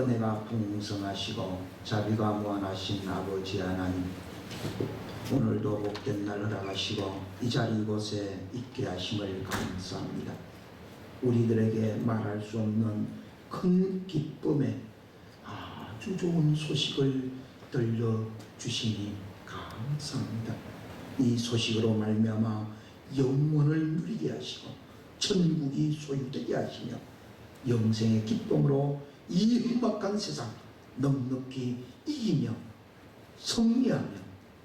은혜가 풍성하시고 자비가 무한하신 아버지 하나님 오늘도 복된 날 허락하시고 이 자리 이곳에 있게 하심을 감사합니다. 우리들에게 말할 수 없는 큰 기쁨에 아주 좋은 소식을 들려주시니 감사합니다. 이 소식으로 말미암아 영원을 누리게 하시고 천국이 소유되게 하시며 영생의 기쁨으로 이 험악한 세상 넉넉히 이기며 승리하며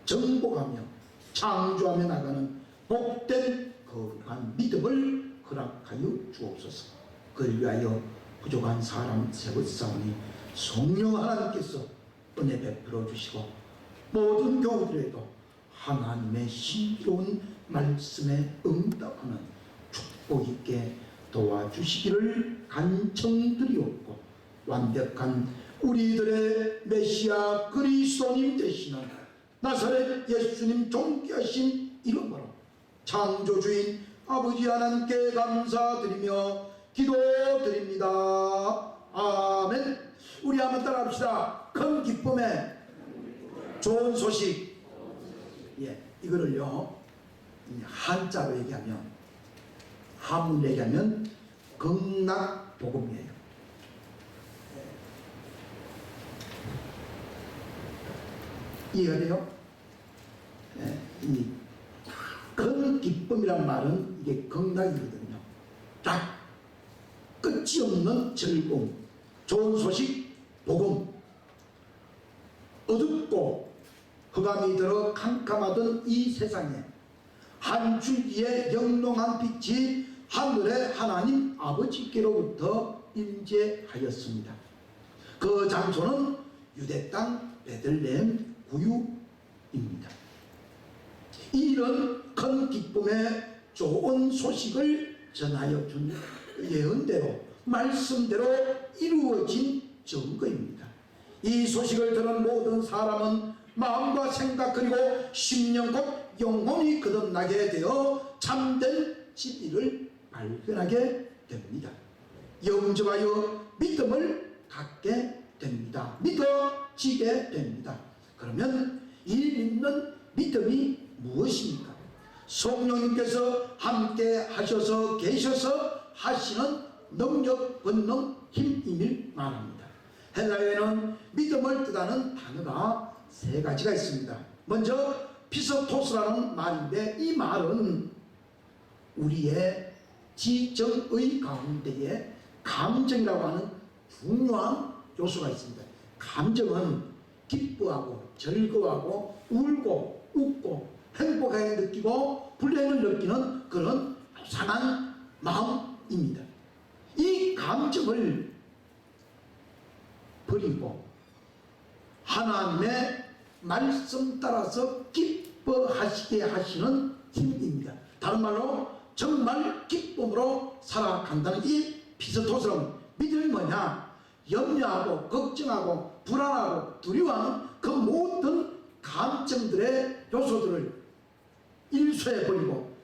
정복하며 창조하며 나가는 복된 거룩한 믿음을 허락하여 주옵소서. 그를 위하여 부족한 사람 세웠사오니 성령 하나님께서 은혜 베풀어 주시고 모든 교우들에도 하나님의 신비로운 말씀에 응답하는 축복 있게 도와주시기를 간청드리옵고 완벽한 우리들의 메시아 그리스도님 되시는 나사렛 예수님 존귀하신 이름으로 창조주인 아버지 하나님께 감사드리며 기도드립니다. 아멘. 우리 한번 따라합시다. 큰 기쁨에 좋은 소식. 예, 이거를요 한자로 얘기하면 한문으로 얘기하면 극락복음이에요. 예. 이해가 돼요? 예, 이큰 기쁨이란 말은 이게 극락이거든요. 딱 끝이 없는 즐거움, 좋은 소식, 복음. 어둡고 흑암이 들어 캄캄하던 이 세상에 한 줄기의 영롱한 빛이 하늘의 하나님 아버지께로부터 임재하였습니다. 그 장소는 유대 땅 베들레헴 구유입니다. 이런 큰 기쁨의 좋은 소식을 전하여 준 예언대로 말씀대로 이루어진 증거입니다. 이 소식을 들은 모든 사람은 마음과 생각 그리고 심령 곧 영혼이 거듭나게 되어 참된 진리를 발견하게 됩니다. 영접하여 믿음을 갖게 됩니다. 믿어지게 됩니다. 그러면 이 믿는 믿음이 무엇입니까? 성령님께서 함께 하셔서 계셔서 하시는 능력, 권능, 힘임을 말합니다. 헬라어에는 믿음을 뜻하는 단어가 세 가지가 있습니다. 먼저 피서토스라는 말인데 이 말은 우리의 지정의 가운데에 감정이라고 하는 중요한 요소가 있습니다. 감정은 기뻐하고 즐거워하고 울고 웃고 행복하게 느끼고 불행을 느끼는 그런 상한 마음입니다. 이 감정을 버리고 하나님의 말씀 따라서 기뻐하시게 하시는 힘입니다. 다른 말로 정말 기쁨으로 살아간다는 이 피스토스는 믿음이 뭐냐? 염려하고 걱정하고 불안하고 두려워하는 그 모든 감정들의 요소들을 일소해버리고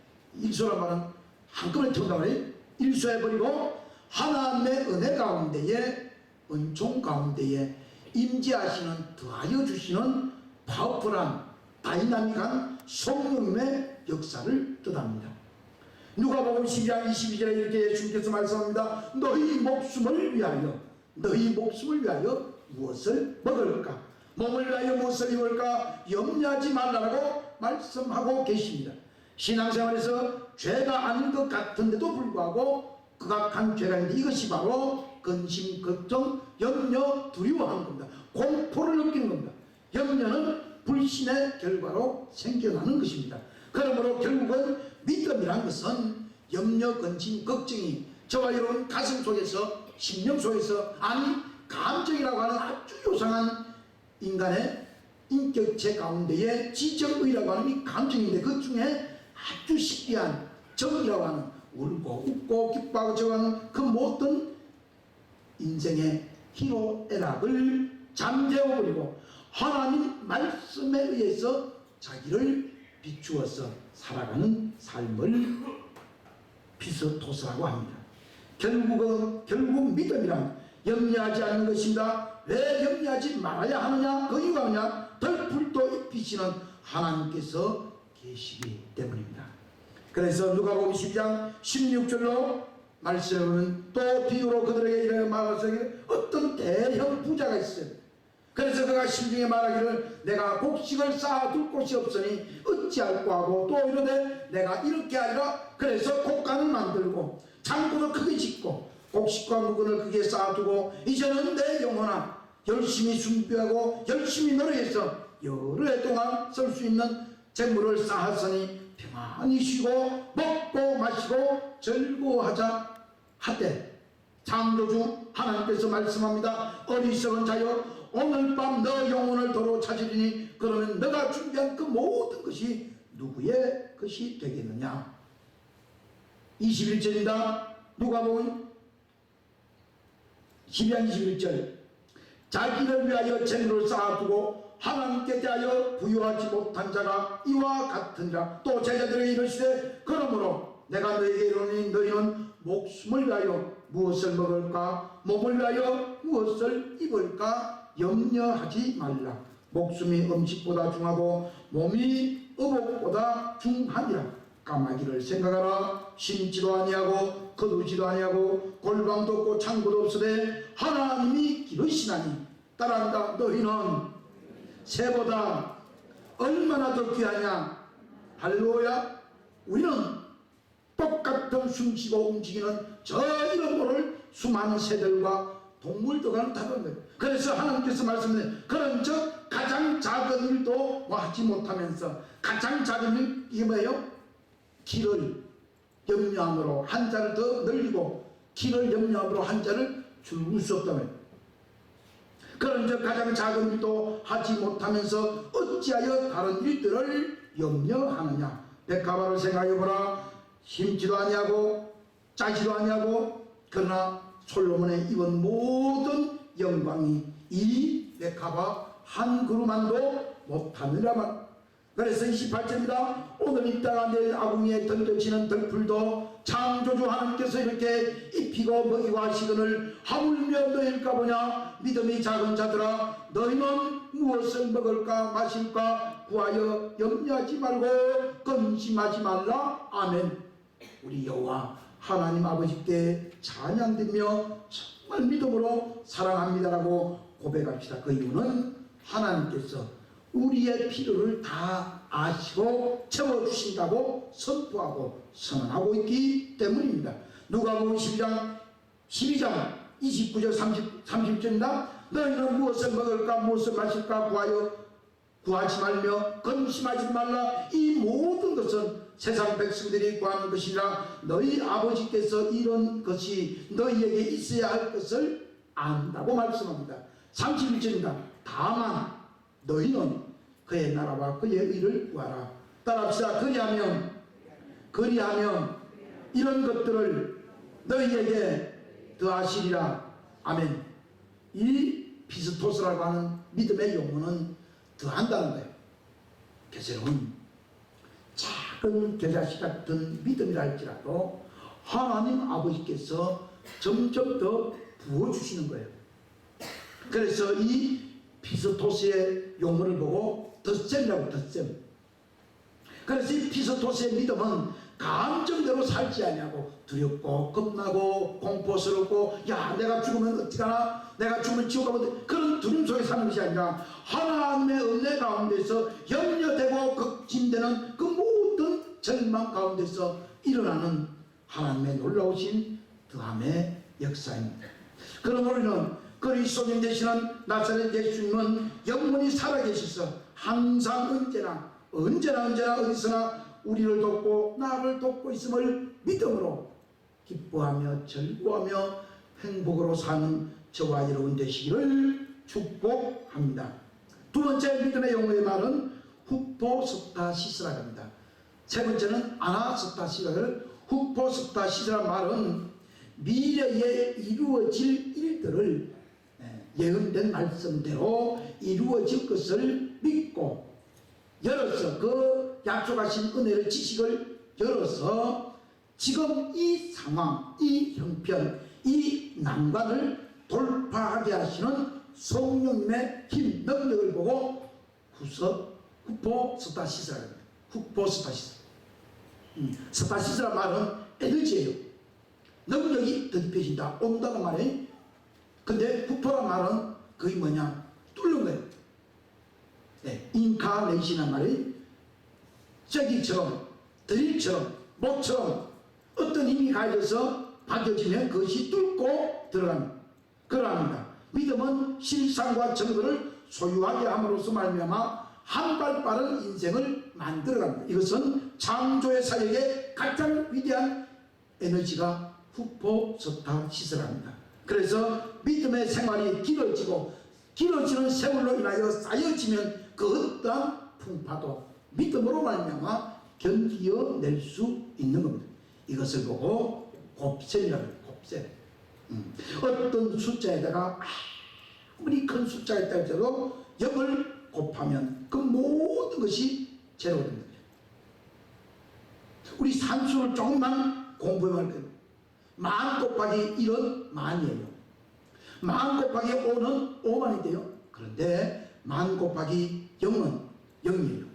일소란 말은 한꺼번에 통감을 일소해버리고 하나님의 은혜 가운데에 은총 가운데에 임재하시는 더하여 주시는 파워풀한 다이나믹한 성령님의 역사를 뜻합니다. 누가복음 12장 22절에 이렇게 예수님께서 말씀합니다. 너희 목숨을 위하여 너희 목숨을 위하여 무엇을 먹을까? 몸을 위하여 무엇을 입을까? 염려하지 말라고 말씀하고 계십니다. 신앙생활에서 죄가 아닌 것 같은데도 불구하고 극악한 죄가 있는데 이것이 바로 근심, 걱정, 염려, 두려워하는 겁니다. 공포를 느끼는 겁니다. 염려는 불신의 결과로 생겨나는 것입니다. 그러므로 결국은 믿음이란 것은 염려, 근심, 걱정이 저와 여러분 가슴 속에서 심령 속에서 아니 감정이라고 하는 아주 요상한 인간의 인격체 가운데에 지정의라고 하는 이 감정인데 그 중에 아주 신비한 정이라고 하는 울고 웃고 기뻐하고 저하는 그 모든 인생의 희로애락을 잠재워버리고 하나님 말씀에 의해서 자기를 비추어서 살아가는 삶을 피스토스라고 합니다. 결국은 결국 믿음이란 염려하지 않는 것입니다. 왜 염려하지 말아야 하느냐? 그 이유가 뭐냐? 덜풀도 입히시는 하나님께서 계시기 때문입니다. 그래서 누가복음 12장 16절로 말씀해 보면 또 비유로 그들에게 이렇게 말하되 어떤 대형 부자가 있어요. 그래서 그가 심중에 말하기를 내가 곡식을 쌓아둘 곳이 없으니 어찌할꼬 하고 또 이르되 내가 이렇게 하리라 그래서 곡간을 만들고 창고도 크게 짓고 곡식과 물건을 크게 쌓아두고 이제는 내 영혼아 열심히 순비하고 열심히 노력해서 여러 해 동안 쓸 수 있는 재물을 쌓았으니 평안히 쉬고 먹고 마시고 즐거워하자 하되 창조주 하나님께서 말씀합니다. 어리석은 자여 오늘 밤 너 영혼을 도로 찾으리니 그러면 너가 준비한 그 모든 것이 누구의 것이 되겠느냐 21절입니다. 누가 보면 12장 21절. 자기를 위하여 재물을 쌓아두고 하나님께 대하여 부유하지 못한 자가 이와 같으니라. 또 제자들에게 이르시되 그러므로 내가 너에게 이르니 너희는 목숨을 위하여 무엇을 먹을까? 몸을 위하여 무엇을 입을까? 염려하지 말라. 목숨이 음식보다 중하고 몸이 의복보다 중하니라. 까마귀를 생각하라. 심지도 아니하고 거두지도 아니하고 골방도 없고 창고도 없으되 하나님이 기르시나니 따라한다. 너희는 새보다 얼마나 더 귀하냐? 할로야. 우리는 똑같은 숨쉬고 움직이는 저 거를 수많은 새들과 동물들과는 다른 거예요 그래서 하나님께서 말씀하신 그런 즉 가장 작은 일도 뭐 하지 못하면서 가장 작은 일 이게 뭐예요? 길을 염려함으로 한자를 더 늘리고 길을 염려함으로 한자를 줄일 수 없다면 그런 저 가장 작은 일도 하지 못하면서 어찌하여 다른 일들을 염려하느냐? 백가마를 생각해보라. 심지도 아니하고 짜지도 아니하고 그러나 솔로몬의 입은 모든 영광이 이 백가바 한 그루만도 못하느라만 그래서 28절입니다. 오늘 있다가 내일 아궁이에 던져지는 덜풀도 창조주 하나님께서 이렇게 입히고 먹이고 하시거늘 하물며 너희일까 보냐? 믿음이 작은 자들아 너희는 무엇을 먹을까 마실까? 구하여 염려하지 말고 근심하지 말라. 아멘. 우리 여호와 하나님 아버지께 찬양되며 정말 믿음으로 사랑합니다라고 고백합시다. 그 이유는 하나님께서 우리의 필요를 다 아시고 채워주신다고 선포하고 선언하고 있기 때문입니다. 누가복음 12장 12장 29절 30, 30절입니다. 너희는 무엇을 먹을까 무엇을 마실까 구하여 구하지 말며 근심하지 말라 이 모든 것은 세상 백성들이 구하는 것이라 너희 아버지께서 이런 것이 너희에게 있어야 할 것을 안다고 말씀합니다. 31절입니다. 다만 너희는 그의 나라와 그의 의를 구하라. 따라합시다. 그리하면 그리하면 이런 것들을 너희에게 더하시리라. 아멘. 이 피스토스라고 하는 믿음의 용어는 더한다는 거예요. 개세는 작은 겨자씨 같은 믿음이라 할지라도 하나님 아버지께서 점점 더 부어주시는 거예요. 그래서 이 피스토스의 용어를 보고 덧셈이라고 덧셈. 그래서 이 피스토스의 믿음은 감정대로 살지 아니하고 두렵고 겁나고 공포스럽고 야 내가 죽으면 어떡하나 내가 죽으면 지옥 가면 그런 두려움 속에 사는 것이 아니라 하나님의 은혜 가운데서 염려되고 극진되는 그 모든 절망 가운데서 일어나는 하나님의 놀라우신 더함의 역사입니다. 그러므로 우리는 그리스도님 되시는 나사렛 예수님은 영원히 살아계셔서 항상 언제나 언제나 언제나 어디서나 우리를 돕고 나를 돕고 있음을 믿음으로 기뻐하며 즐거워하며 행복으로 사는 저와 여러분 되시기를 축복합니다. 두 번째 믿음의 용어의 말은 훅포 섭다 시스라 합니다. 세 번째는 아나 섭다 시스라를 훅포 섭다 시스라 말은 미래에 이루어질 일들을 예언된 말씀대로 이루어질 것을 믿고 열어서 그 약속하신 은혜의 지식을 열어서 지금 이 상황, 이 형편, 이 난관을 돌파하게 하시는 성령님의 힘, 능력을 보고 후서, 후포 스타시스라 합니다. 후포 스타시스. 음, 스타시스란 말은 에너지예요. 능력이 더딥해진다. 온다는 말이. 근데 후포란 말은 그게 뭐냐? 뚫는 거예요. 네, 인카네이션이란 말이 쐐기처럼, 드릴처럼, 목처럼 어떤 힘이 가해져서 박혀지면 그것이 뚫고 들어갑니다. 그러합니다. 믿음은 실상과 증거를 소유하게 함으로써 말미암아 한 발 빠른 인생을 만들어갑니다. 이것은 창조의 사역의 가장 위대한 에너지가 후포스타 시설합니다. 그래서 믿음의 생활이 길어지고 길어지는 세월로 인하여 쌓여지면 그 어떠한 풍파도 믿음으로 말미암아 견디어낼 수 있는 겁니다. 이것을 보고 곱셈이라고 해요. 곱셈. 음. 어떤 숫자에다가 아무리 큰 숫자가 있다 할지라도 0을 곱하면 그 모든 것이 제로가 됩니다. 우리 산수를 조금만 공부해볼 거예요. 만 곱하기 1은 만이에요. 만 곱하기 5는 5만이 돼요. 그런데 만 곱하기 0은 0이에요.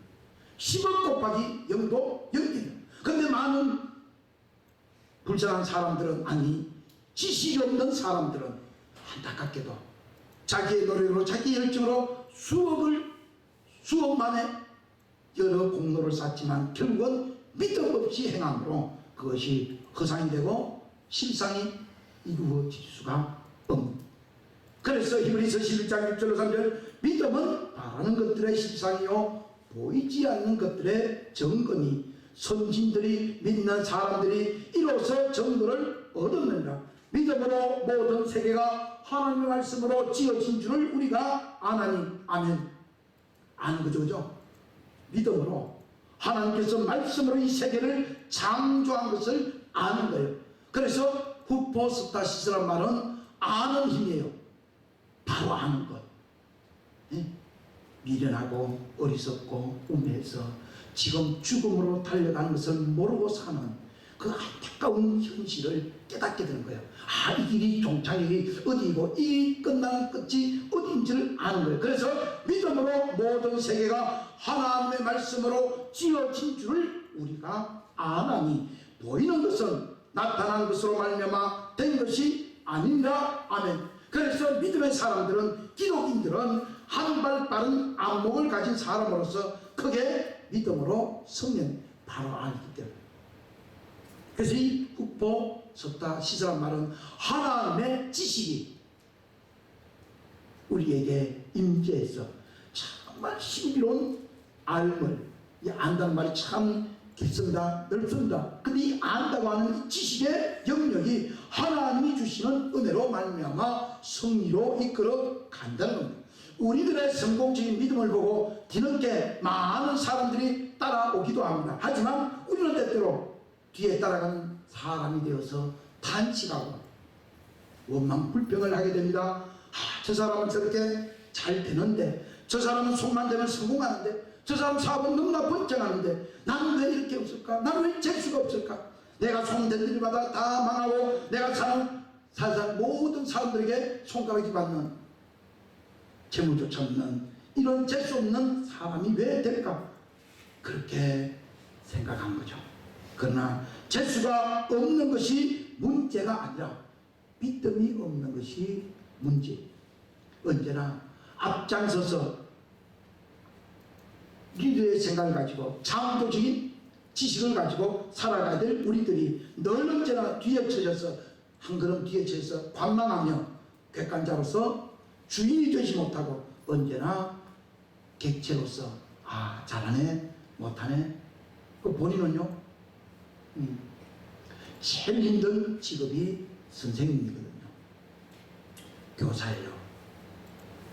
10억 곱하기 0도 0이에요. 근데 많은 불쌍한 사람들은 아니 지식이 없는 사람들은 안타깝게도 자기의 노력으로 자기 열정으로 수억을 수억만의 여러 공로를 쌓지만 결국은 믿음 없이 행함으로 그것이 허상이 되고 실상이 이루어질 수가 없는 그래서 히브리서 11장 1절로 3절 믿음은 바라는 것들의 실상이요 보이지 않는 것들의 증거니 선진들이 믿는 사람들이 이로써 증거를 얻었느니라. 믿음으로 모든 세계가 하나님의 말씀으로 지어진 줄을 우리가 아나니 아멘. 아는 거죠 그죠? 믿음으로 하나님께서 말씀으로 이 세계를 창조한 것을 아는 거예요 그래서 후포스타시스란 말은 아는 힘이에요 바로 아는 것 예? 미련하고 어리석고 우매해서 지금 죽음으로 달려가는 것을 모르고 사는 그 안타까운 현실을 깨닫게 되는 거예요. 아, 이 길이 종착역이 어디고 이 끝나는 끝이 어디인지를 아는 거예요. 그래서 믿음으로 모든 세계가 하나님의 말씀으로 지어진 줄을 우리가 아나니 보이는 것은 나타난 것으로 말미암아 된 것이 아닙니다. 아멘. 그래서 믿음의 사람들은 기독인들은 한 발 빠른 안목을 가진 사람으로서 크게 믿음으로 성령 바로 알기 때문에 그래서 이 국보 섰다 시설한 말은 하나님의 지식이 우리에게 임재해서 정말 신비로운 알을 이 안다는 말이 참 깊습니다. 넓습니다. 근데 이 안다고 하는 이 지식의 영역이 하나님이 주시는 은혜로 말미암아 승리로 이끌어 간다는 겁니다. 우리들의 성공적인 믿음을 보고 뒤늦게 많은 사람들이 따라오기도 합니다. 하지만 우리는 때때로 뒤에 따라가는 사람이 되어서 탄식하고 원망 불평을 하게 됩니다. 아, 저 사람은 저렇게 잘 되는데 저 사람은 손만 대면 성공하는데 저 사람 사업은 너무나 번창하는데 나는 왜 이렇게 없을까? 나는 왜 재수가 없을까? 내가 손댄 일마다 다 망하고 내가 사는 살살 모든 사람들에게 손가락이 받는 재물조차 없는 이런 재수 없는 사람이 왜 될까? 그렇게 생각한 거죠. 그러나 재수가 없는 것이 문제가 아니라 믿음이 없는 것이 문제. 언제나 앞장서서 리더의 생각을 가지고 창조적인 지식을 가지고 살아가야 될 우리들이 늘 언제나 뒤에 쳐져서 한 걸음 뒤에 쳐서 관망하며 객관자로서 주인이 되지 못하고 언제나 객체로서 아 잘하네 못하네 그 본인은요 음, 제일 힘든 직업이 선생님이거든요. 교사예요.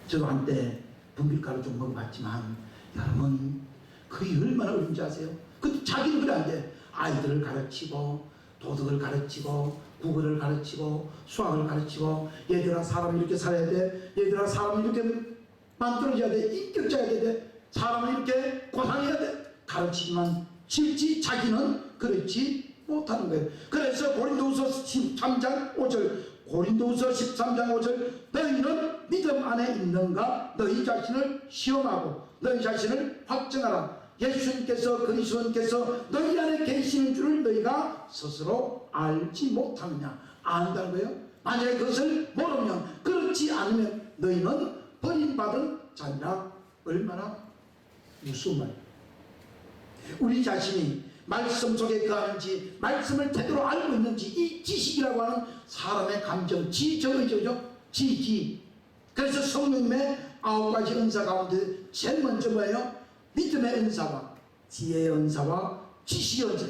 저도 한때 분필가루 좀 먹어봤지만 여러분 그게 얼마나 어려운지 아세요? 그 자기는 그래 안 돼. 아이들을 가르치고 도덕을 가르치고 국어를 가르치고 수학을 가르치고 얘들아 사람 이렇게 살아야 돼. 얘들아 사람 이렇게 만들어져야 돼. 인격자야 돼. 사람을 이렇게 고상해야 돼. 가르치지만 실지 자기는 그렇지 못하는 거예요. 그래서 고린도후서 13장 5절 고린도후서 13장 5절 너희는 믿음 안에 있는가? 너희 자신을 시험하고 너희 자신을 확정하라. 예수님께서 그리스도님께서 너희 안에 계시는 줄을 너희가 스스로 알지 못하느냐? 안다는 거예요? 만약에 그것을 모르면 그렇지 않으면 너희는 버림받은 자니라. 얼마나 무서운 말이에요 우리 자신이 말씀 속에 거하는지 말씀을 제대로 알고 있는지 이 지식이라고 하는 사람의 감정 지정의죠 지지 그래서 성령님의 아홉 가지 은사 가운데 제일 먼저 뭐예요? 믿음의 은사와 지혜의 은사와 지식의 은사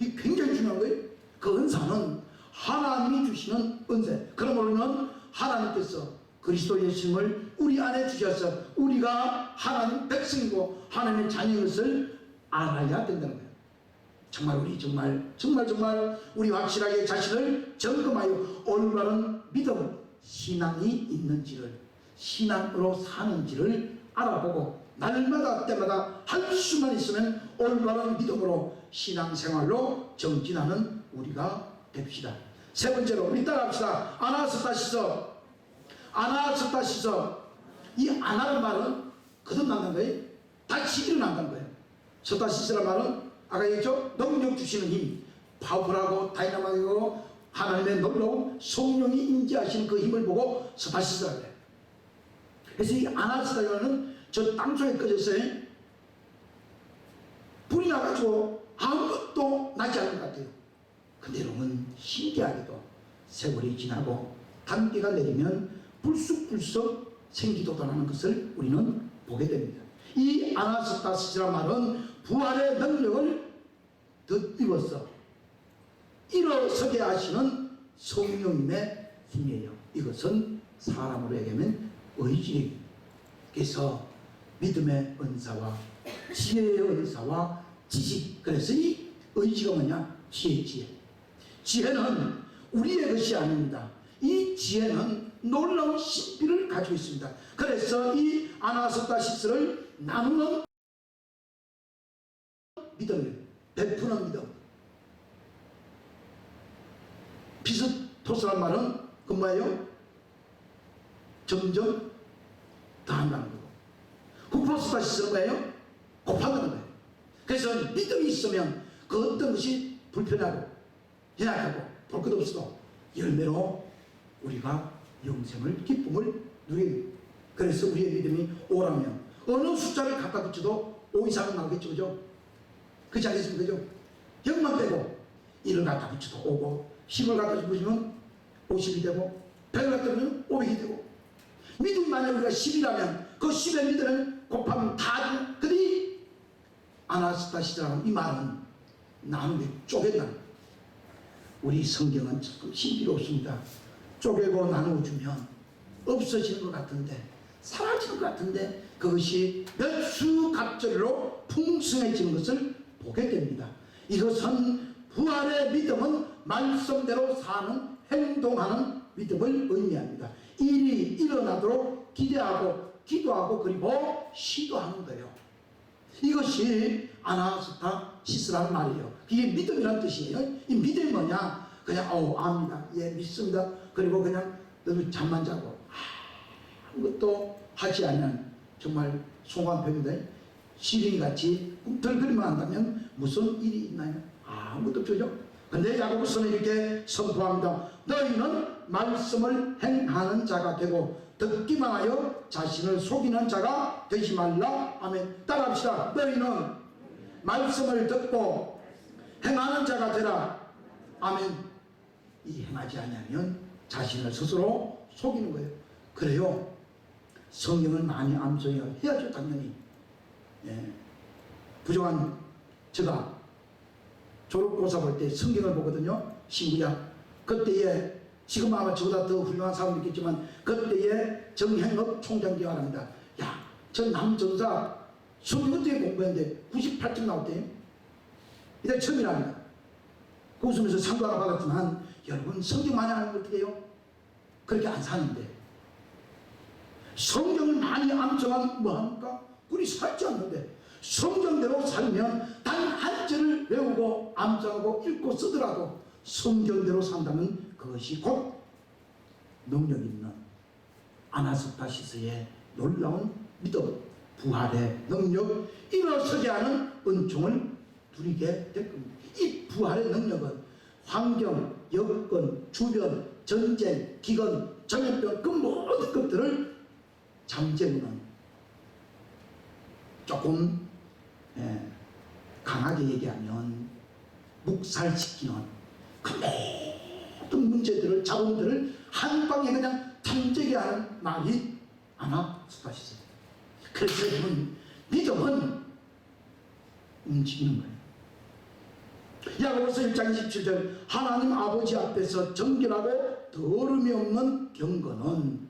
이 굉장히 중요한 거예요 그 은사는 하나님이 주시는 은사 그러므로는 하나님께서 그리스도 예수님을 우리 안에 주셔서 우리가 하나님 백성이고 하나님의 자녀인 것을 알아야 된다는 거예요. 정말 우리 정말 정말 정말 우리 확실하게 자신을 점검하여 올바른 믿음, 신앙이 있는지를 신앙으로 사는지를 알아보고 날마다 때마다 할 수만 있으면 올바른 믿음으로 신앙생활로 정진하는 우리가 됩시다. 세 번째로 우리 따라합시다. 아나스타시서 아나스타시서 이 아나는 말은 거듭난다는 거예요. 다시 일어난다는 거예요. 서다시스란 말은 아까 얘기했죠? 능력 주시는 힘, 파워풀하고 다이나마이고 하나님의 놀라운 성령이 임재하시는 그 힘을 보고 서다시스라고 해요. 그래서 이 아나스타는 저 땅속에 꺼졌어요. 불이 나가지고 아무것도 나지 않는 것 같아요. 근데 여러분 신기하게도 세월이 지나고 단기가 내리면 불쑥불쑥 생기도가 나는 것을 우리는 보게 됩니다. 이 아나스타시스란 말은 부활의 능력을 덧입어서 일어서게 하시는 성령님의 힘이에요. 이것은 사람으로 얘기하면 의지. 그래서 믿음의 은사와 지혜의 은사와 지식. 그래서 이 의지가 뭐냐? 지혜, 지혜. 지혜는 우리의 것이 아닙니다. 이 지혜는 놀라운 신비를 가지고 있습니다. 그래서 이 아나스타시스를 나누는 믿음이에요. 베푸는 믿음. 피스토스란 말은 그 뭐예요? 점점 더한다는 거고. 후포스타시스는 뭐예요? 곱한다는 거예요. 그래서 믿음이 있으면 그 어떤 것이 불편하고 연약하고 볼 것 없어도 열매로 우리가 영생을 기쁨을 누리게 됩니다. 그래서 우리의 믿음이 오라면 어느 숫자를 갖다 붙여도 5 이상은 나오겠죠. 그죠? 그렇지 않겠습니까? 그죠? 0만 빼고 1을 갖다 붙여도 5고 10을 갖다 붙이면 50이 되고 100을 갖다 붙이면 500이 되고 믿음 만약 우리가 10이라면 그 10의 믿음을 곱하면 다 되는 근데 이 아나스타시라는 이 말은 나누게 쪼갠다 우리 성경은 조금 신비롭습니다 쪼개고 나누어주면 없어지는 것 같은데 사라지는 것 같은데 그것이 몇 수 갑절로 풍성해지는 것을 보게 됩니다. 이것은 부활의 믿음은 말씀대로 사는 행동하는 믿음을 의미합니다. 일이 일어나도록 기대하고 기도하고 그리고 시도하는 거예요. 이것이 아나스타 시스라는 말이에요. 이게 믿음이라는 뜻이에요. 이 믿음이 뭐냐? 그냥 어 압니다. 예 믿습니다. 그리고 그냥 잠만 자고 아무것도 하지 않는 정말 송한 표현인데 시린이 같이 꿈틀거리만 한다면 무슨 일이 있나요? 아무것도 없죠. 근데 야고보서는 이렇게 선포합니다. 너희는 말씀을 행하는 자가 되고 듣기만 하여 자신을 속이는 자가 되지 말라. 아멘. 따라합시다. 너희는 말씀을 듣고 행하는 자가 되라. 아멘. 이 행하지 않으면 자신을 스스로 속이는 거예요. 그래요. 성경을 많이 암송해야 해야죠, 당연히. 예. 부정한 제가 졸업고사 볼 때 성경을 보거든요. 신구약. 그때에 지금 아마 저보다 더 훌륭한 사람도 있겠지만 그때에 정행업 총장 기관합니다. 야, 저 남전사 성경 어떻게 공부했는데 98점 나왔대요. 이때 처음이랍니다. 그 웃으면서 상도 하나 받았지만 여러분 성경 많이 하는 거 어떻게 해요? 그렇게 안 사는데 성경을 많이 암송하면 뭐합니까? 우리 살지 않는데 성경대로 살면 단 한 절을 외우고 암송하고 읽고 쓰더라도 성경대로 산다면 그것이 곧 능력 있는 아나스타시스의 놀라운 믿음, 부활의 능력, 일어서게 하는 은총을 누리게 될 겁니다. 이 부활의 능력은 환경, 여건, 주변, 전쟁, 기근, 전염병 그 모든 것들을 잠재우는 조금 예, 강하게 얘기하면 묵살시키는 그 모든 문제들을 자본들을 한 방에 그냥 탐지게 하는 말이 아나스타시스. 그래서 여러분 믿음은 움직이는 거예요. 야고보서 1장 27절 하나님 아버지 앞에서 정결하고 더러움이 없는 경건은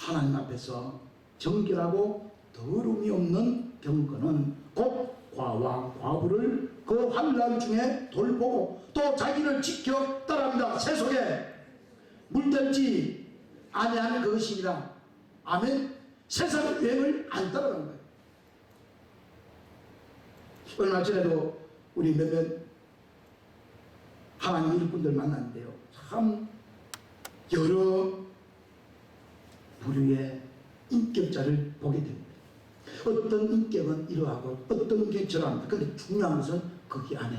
하나님 앞에서 정결하고 더러움이 없는 경건은 곧 과와 과부를 그 환란 중에 돌보고 또 자기를 지켜 따라합니다. 세속에 물들지 아니하는 것이니라. 아멘. 세상 유행을 안 따라가는 거예요. 얼마 전에도 우리 몇몇 하나님 일꾼들 만났는데요. 참 여러 부류의 인격자를 보게 됩니다. 어떤 인격은 이러하고 어떤 인격은 저러합니다. 근데 중요한 것은 거기 안에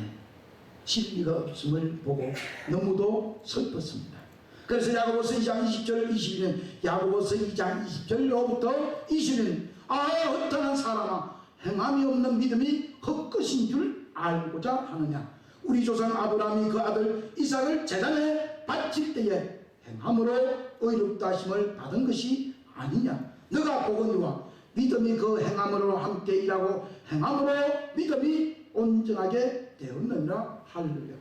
진리가 없음을 보고 너무도 슬펐습니다. 그래서 야고보서 2장 20절 22년 야고보서 2장 20절로부터 22년 아 어떠한 사람아 행함이 없는 믿음이 헛것인 줄 알고자 하느냐 우리 조상 아브라함이 그 아들 이삭을 제단에 바칠 때에 행함으로 의롭다 하심을 받은 것이 아니냐 너가 보거니와 믿음이 그 행함으로 함께 일하고 행함으로 믿음이 온전하게 되었느니라 할렐루야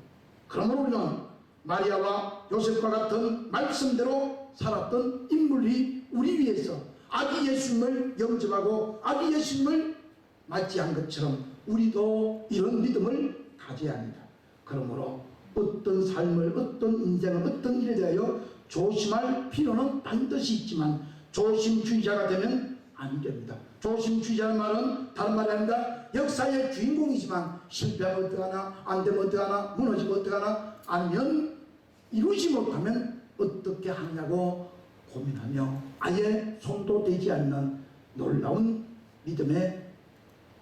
그러므로 우리는 마리아와 요셉과 같은 말씀대로 살았던 인물이 우리 위해서 아기 예수님을 영접하고 아기 예수님을 맞이한 것처럼 우리도 이런 믿음을 가져야 합니다. 그러므로 어떤 삶을 어떤 인생을 어떤 일에 대하여 조심할 필요는 반드시 있지만 조심주의자가 되면 안 됩니다. 조심주의자는 말은 다른 말이 아닙니다. 역사의 주인공이지만 실패하면 어떡하나 안 되면 어떡하나 무너지면 어떡하나 아니면 이루지 못하면 어떻게 하냐고 고민하며 아예 손도 대지 않는 놀라운 믿음의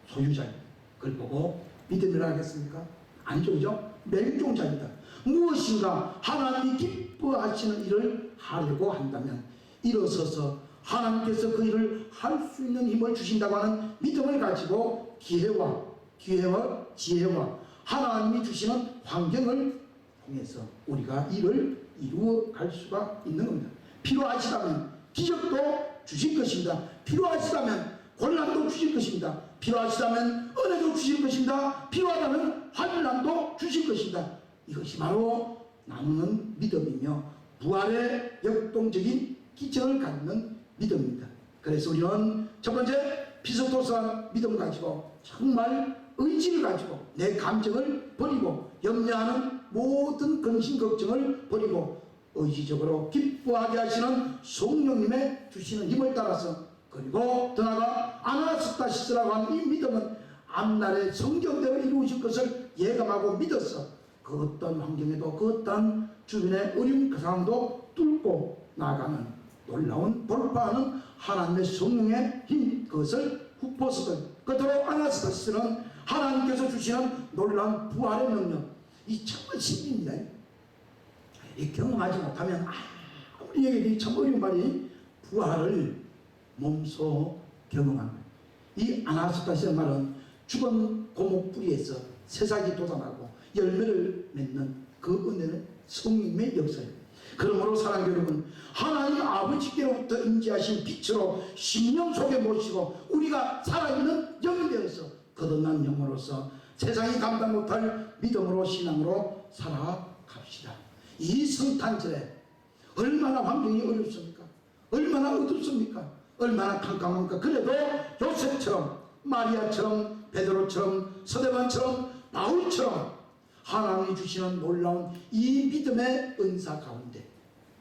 소유자입니다. 그걸 보고 믿음이라 하겠습니까? 아니죠, 그죠? 맹종자입니다. 무엇인가 하나님이 기뻐하시는 일을 하려고 한다면 일어서서 하나님께서 그 일을 할 수 있는 힘을 주신다고 하는 믿음을 가지고 기회와 기회와 지혜와 하나님이 주시는 환경을 통해서 우리가 일을 이루어 갈 수가 있는 겁니다. 필요하시다면 기적도 주실 것입니다. 필요하시다면 곤란도 주실 것입니다. 필요하시다면 은혜도 주실 것입니다. 필요하다면 환란도 주실 것입니다. 이것이 바로 나누는 믿음이며 부활의 역동적인 기적을 갖는 믿음입니다. 그래서 우리는 첫 번째 피스토스한 믿음 가지고 정말 의지를 가지고 내 감정을 버리고 염려하는 모든 근심 걱정을 버리고 의지적으로 기뻐하게 하시는 성령님의 주시는 힘을 따라서 그리고 더 나아가 아나스타시스라고 하는 이 믿음은 앞날에 성경대로 이루어질 것을 예감하고 믿어서 그 어떤 환경에도 그 어떤 주변의 어려운 그 상황도 뚫고 나가는 놀라운 돌파하는 하나님의 성령의 힘 그것을 후포스들 끝으로 아나스타시스는 하나님께서 주시는 놀라운 부활의 능력 이 정말 신비입니다. 이 경험하지 못하면 아무리에게 참 어려운 말이 부활을 몸소 거예요. 이 아나스타시의 말은 죽은 고목 뿌리에서 새싹이 돋아나고 열매를 맺는 그 은혜는 성님의 역사예요. 그러므로 사랑하는 여러분 하나님 아버지께로부터 임재하신 빛으로 심령 속에 모시고 우리가 살아있는 영이 되어서 거듭난 영으로서 세상이 감당 못할 믿음으로 신앙으로 살아갑시다. 이 성탄절에 얼마나 환경이 어렵습니까? 얼마나 어둡습니까? 얼마나 캄캄합니까? 그래도 요셉처럼 마리아처럼 베드로처럼 서대반처럼 바울처럼 하나님이 주시는 놀라운 이 믿음의 은사 가운데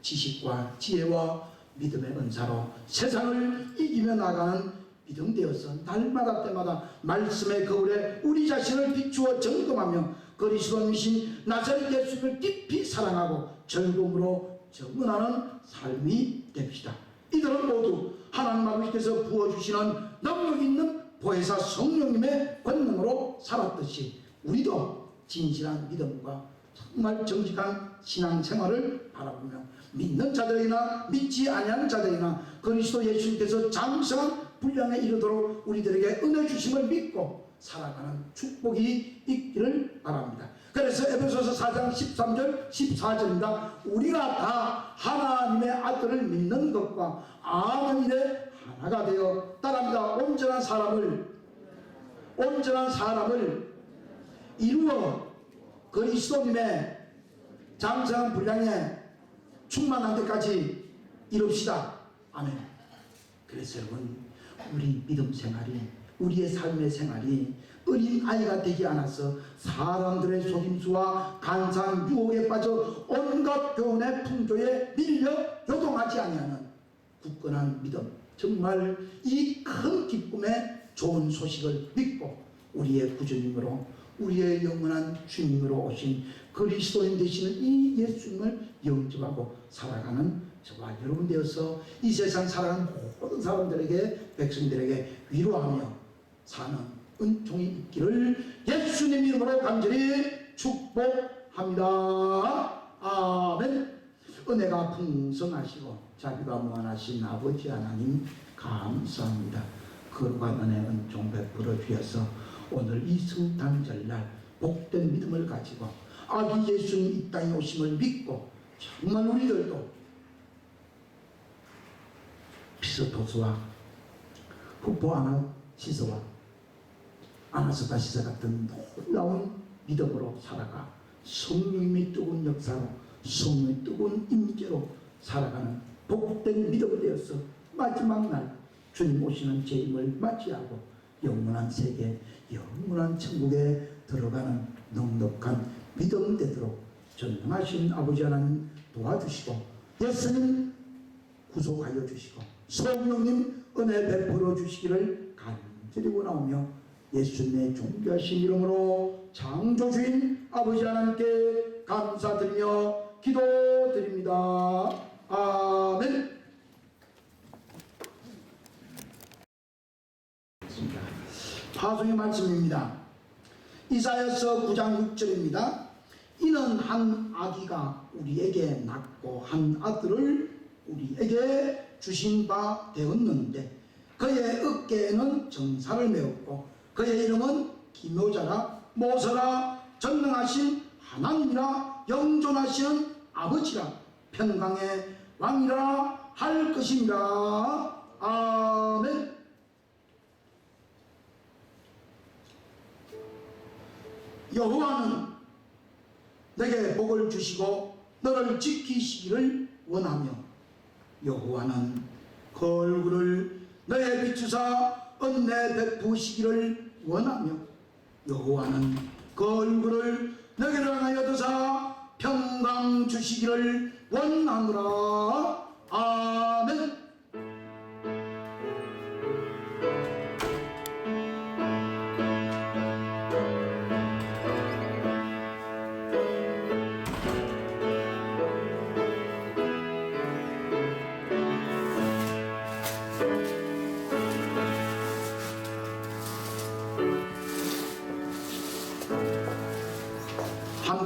지식과 지혜와 믿음의 은사로 세상을 이기며 나가는 믿음 되어서 날마다 때마다 말씀의 거울에 우리 자신을 비추어 점검하며 그리스도이신 나사렛 예수님을 깊이 사랑하고 즐거움으로 정언하는 삶이 됩시다. 이들은 모두 하나님 아버지께서 부어주시는 능력 있는 보혜사 성령님의 권능으로 살았듯이 우리도 진실한 믿음과 정말 정직한 신앙생활을 바라보며 믿는 자들이나 믿지 아니하는 자들이나 그리스도 예수님께서 장성한 분량에 이르도록 우리들에게 은혜 주심을 믿고 살아가는 축복이 있기를 바랍니다. 그래서 에베소서 4장 13절 14절입니다. 우리가 다 하나님의 아들을 믿는 것과 일에 하나가 되어 따라합니다. 온전한 사람을 온전한 사람을 이루어 그리스도님의 장성한 분량에 충만한 데까지 이룹시다. 아멘. 그래서 여러분 우리 믿음 생활이 우리의 삶의 생활이 어린 아이가 되지 않아서 사람들의 속임수와 간상 유혹에 빠져 온갖 교훈의 풍조에 밀려 요동하지 아니하는 굳건한 믿음 정말 이 큰 기쁨의 좋은 소식을 믿고 우리의 구주님으로 우리의 영원한 주님으로 오신 그리스도인 되시는 이 예수님을 영접하고 살아가는 저와 여러분 되어서 이 세상 살아가는 모든 사람들에게 백성들에게 위로하며 사는 은총이 있기를 예수님 이름으로 간절히 축복합니다. 아멘. 은혜가 풍성하시고 자비가 무한하신 아버지 하나님 감사합니다. 거룩한 은혜 은총 베풀어 주셔서 오늘 이 성탄절날 복된 믿음을 가지고 아기 예수님 이 땅에 오심을 믿고 정말 우리들도 피스토스와 후포 아나시스와 아나스타시스 같은 놀라운 믿음으로 살아가 성령님의 뜨거운 역사로 성령의 뜨거운 임재로 살아가는 복된 믿음이 되어서 마지막 날 주님 오시는 재임을 맞이하고 영원한 세계 영원한 천국에 들어가는 넉넉한 믿음 되도록 전능하신 아버지 하나님 도와주시고 예수님 구속하여 주시고 성령님 은혜 베풀어 주시기를 간절히 원하오며 예수님의 존귀하신 이름으로 창조주인 아버지 하나님께 감사드리며 기도드립니다. 아멘. 파송의 말씀입니다. 이사야서 9장 6절입니다. 이는 한 아기가 우리에게 낳고 한 아들을 우리에게 주신 바 되었는데 그의 어깨에는 정사를 메었고 그의 이름은 기묘자라 모서라 전능하신 하나님이라 영존하시는 아버지라 평강의 왕이라 할 것입니다. 아멘. 여호와는 내게 복을 주시고 너를 지키시기를 원하며 여호와는 그 얼굴을 너에 비추사 은혜 베푸시기를 원하며 여호와는 그 얼굴을 너에게로 향하여 드사 평강 주시기를 원하노라. 아멘